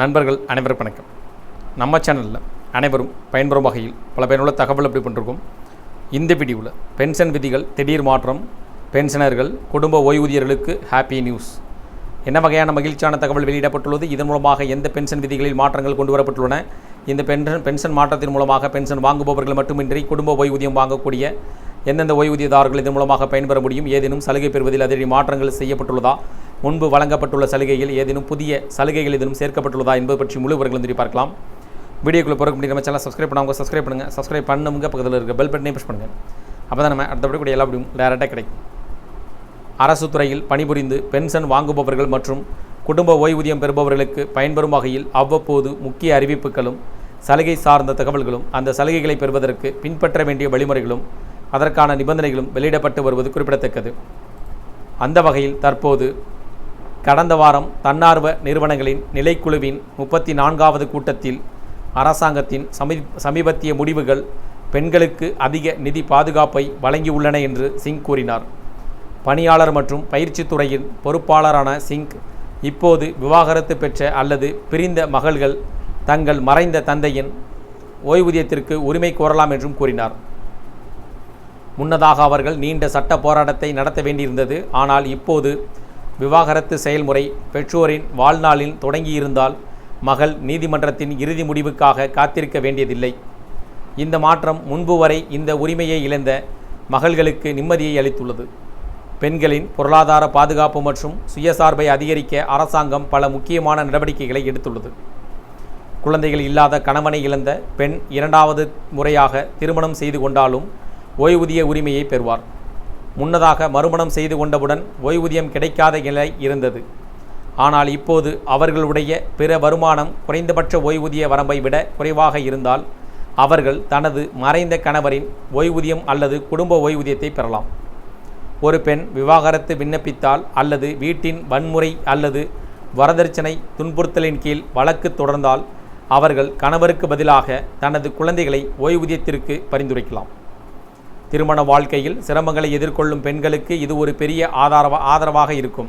நண்பர்கள் அனைவரும் வணக்கம். நம்ம சேனலில் அனைவரும் பயன்பெறும் வகையில் பல பயனுள்ள தகவல் எப்படி பண்ணிருக்கோம். இந்த வீடியோவில் பென்ஷன் விதிகள் திடீர் மாற்றம் பென்ஷனர்கள் குடும்ப ஓய்வூதியர்களுக்கு ஹாப்பி நியூஸ் என்ன வகையான மகிழ்ச்சியான தகவல் வெளியிடப்பட்டுள்ளது? இதன் மூலமாக எந்த பென்ஷன் விதிகளில் மாற்றங்கள் கொண்டு வரப்பட்டுள்ளன? இந்த பென்ஷன் பென்ஷன் மாற்றத்தின் மூலமாக பென்ஷன் வாங்குபவர்கள் மட்டுமின்றி குடும்ப ஓய்வூதியம் வாங்கக்கூடிய எந்தெந்த ஓய்வூதியதாரர்கள் இதன் மூலமாக பயன்பெற முடியும்? ஏதேனும் சலுகை பெறுவதில் அதிரடி மாற்றங்கள் செய்யப்பட்டுள்ளதா? முன்பு வழங்கப்பட்டுள்ள சலுகையில் ஏதேனும் புதிய சலுகைகள் ஏதேனும் சேர்க்கப்பட்டுள்ளதா என்பது பற்றி முழு விவரங்களும் திரும்பி பார்க்கலாம். வீடியோக்குள்ளே போகிற முடியும் நம்ம சேனல் சப்ஸ்கிரைப் பண்ணாங்க சப்ஸ்கிரைப் பண்ணுங்கள் சப்ஸ்கிரைப் பண்ணுங்க பக்கத்தில் இருக்க பெல் பட்டனே ப்ரெஸ் பண்ணுங்கள் அப்போ தான் நம்ம அடுத்தபடி கூட எல்லா அப்படியும் டேரெக்டாக கிடைக்கும். அரசு துறையில் பணிபுரிந்து பென்ஷன் வாங்குபவர்கள் மற்றும் குடும்ப ஓய்வூதியம் பெறுபவர்களுக்கு பயன்பெறும் வகையில் அவ்வப்போது முக்கிய அறிவிப்புகளும் சலுகை சார்ந்த தகவல்களும் அந்த சலுகைகளை பெறுவதற்கு பின்பற்ற வேண்டிய வழிமுறைகளும் அதற்கான நிபந்தனைகளும் வெளியிடப்பட்டு வருவது குறிப்பிடத்தக்கது. அந்த வகையில் தற்போது கடந்த வாரம் தன்னார்வ நிறுவனங்களின் நிலைக்குழுவின் முப்பத்தி நான்காவது கூட்டத்தில் அரசாங்கத்தின் சமீ சமீபத்திய முடிவுகள் பெண்களுக்கு அதிக நிதி பாதுகாப்பை வழங்கியுள்ளன என்று சிங் கூறினார். பணியாளர் மற்றும் பயிற்சித் துறையின் பொறுப்பாளரான சிங் இப்போது விவாகரத்து பெற்ற அல்லது பிரிந்த மகள்கள் தங்கள் மறைந்த தந்தையின் ஓய்வூதியத்திற்கு உரிமை கோரலாம் என்றும் கூறினார். முன்னதாக அவர்கள் நீண்ட சட்ட போராட்டத்தை நடத்த வேண்டியிருந்தது. ஆனால் இப்போது விவாகரத்து செயல்முறை பெற்றோரின் வாழ்நாளில் தொடங்கியிருந்தால் மகள் நீதிமன்றத்தின் இறுதி முடிவுக்காக காத்திருக்க வேண்டியதில்லை. இந்த மாற்றம் முன்பு வரை இந்த உரிமையை இழந்த மகள்களுக்கு நிம்மதியை அளித்துள்ளது. பெண்களின் பொருளாதார பாதுகாப்பு மற்றும் சுயசார்பை அதிகரிக்க அரசாங்கம் பல முக்கியமான நடவடிக்கைகளை எடுத்துள்ளது. குழந்தைகள் இல்லாத கணவனை இழந்த பெண் இரண்டாவது முறையாக திருமணம் செய்து கொண்டாலும் ஓய்வூதிய உரிமையை பெறுவார். முன்னதாக மறுமணம் செய்து கொண்டவுடன் ஓய்வூதியம் கிடைக்காத நிலை இருந்தது. ஆனால் இப்போது அவர்களுடைய பிற வருமானம் குறைந்தபட்ச ஓய்வூதிய வரம்பை விட குறைவாக இருந்தால் அவர்கள் தனது மறைந்த கணவரின் ஓய்வூதியம் அல்லது குடும்ப ஓய்வூதியத்தை பெறலாம். ஒரு பெண் விவாகரத்து விண்ணப்பித்தால் அல்லது வீட்டின் வன்முறை அல்லது வரதட்சணை துன்புறுத்தலின் கீழ் வழக்கு தொடர்ந்தால் அவர்கள் கணவருக்கு பதிலாக தனது குழந்தைகளை ஓய்வூதியத்திற்கு பரிந்துரைக்கலாம். திருமண வாழ்க்கையில் சிரமங்களை எதிர்கொள்ளும் பெண்களுக்கு இது ஒரு பெரிய ஆதார ஆதரவாக இருக்கும்.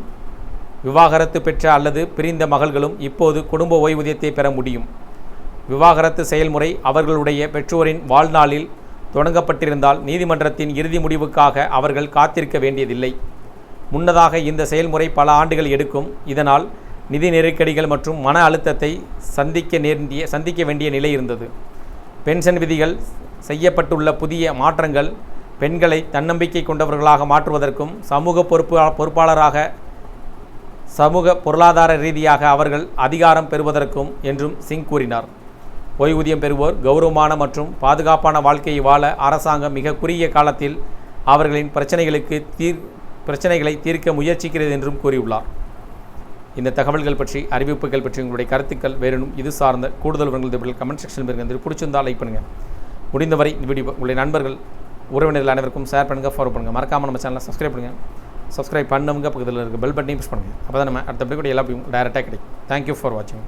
விவாகரத்து பெற்ற அல்லது பிரிந்த மகள்களும் இப்போது குடும்ப ஓய்வூதியத்தை பெற முடியும். விவாகரத்து செயல்முறை அவர்களுடைய பெற்றோரின் வாழ்நாளில் தொடங்கப்பட்டிருந்தால் நீதிமன்றத்தின் இறுதி முடிவுக்காக அவர்கள் காத்திருக்க வேண்டியதில்லை. முன்னதாக இந்த செயல்முறை பல ஆண்டுகள் எடுக்கும். இதனால் நிதி நெருக்கடிகள் மற்றும் மன அழுத்தத்தை சந்திக்க நேர்ந்திய சந்திக்க வேண்டிய நிலை இருந்தது. பென்ஷன் விதிகள் செய்யப்பட்டுள்ள புதிய மாற்றங்கள் பெண்களை தன்னம்பிக்கை கொண்டவர்களாக மாற்றுவதற்கும் சமூக பொறுப்பு பொறுப்பாளராக சமூக பொருளாதார ரீதியாக அவர்கள் அதிகாரம் பெறுவதற்கும் என்றும் சிங் கூறினார். ஓய்வூதியம் பெறுவோர் கௌரவமான மற்றும் பாதுகாப்பான வாழ்க்கையை வாழ அரசாங்கம் மிக குறுகிய காலத்தில் அவர்களின் பிரச்சனைகளுக்கு தீர் பிரச்சனைகளை தீர்க்க முயற்சிக்கிறது என்றும் கூறியுள்ளார். இந்த தகவல்கள் பற்றி அறிவிப்புகள் பற்றி உங்களுடைய கருத்துக்கள் வேறனும் இது சார்ந்த கூடுதல் விவரங்கள் கமெண்ட் செக்ஷன் இருங்க பிடிச்சிருந்தால் லைக் பண்ணுங்கள் முடிந்தவரை இந்த வீடியோ உங்களுடைய நண்பர்கள் உறவினர்கள் அனைவருக்கும் ஷேர் பண்ணுங்கள் ஃபாலோ பண்ணுங்கள் மறக்காமல் நம்ம சேனலை சப்ஸ்கிரைப் பண்ணுங்கள் சப்ஸ்கிரைப் பண்ணுங்க பக்கத்தில் இருக்க பெல் பட்டனையும் ப்ரெஸ் பண்ணுங்கள் அப்போ தான் நம்ம அடுத்தபடி கூட எல்லா டேரெக்டாக கிடைக்கும். தேங்க்யூ ஃபார் வாட்சிங்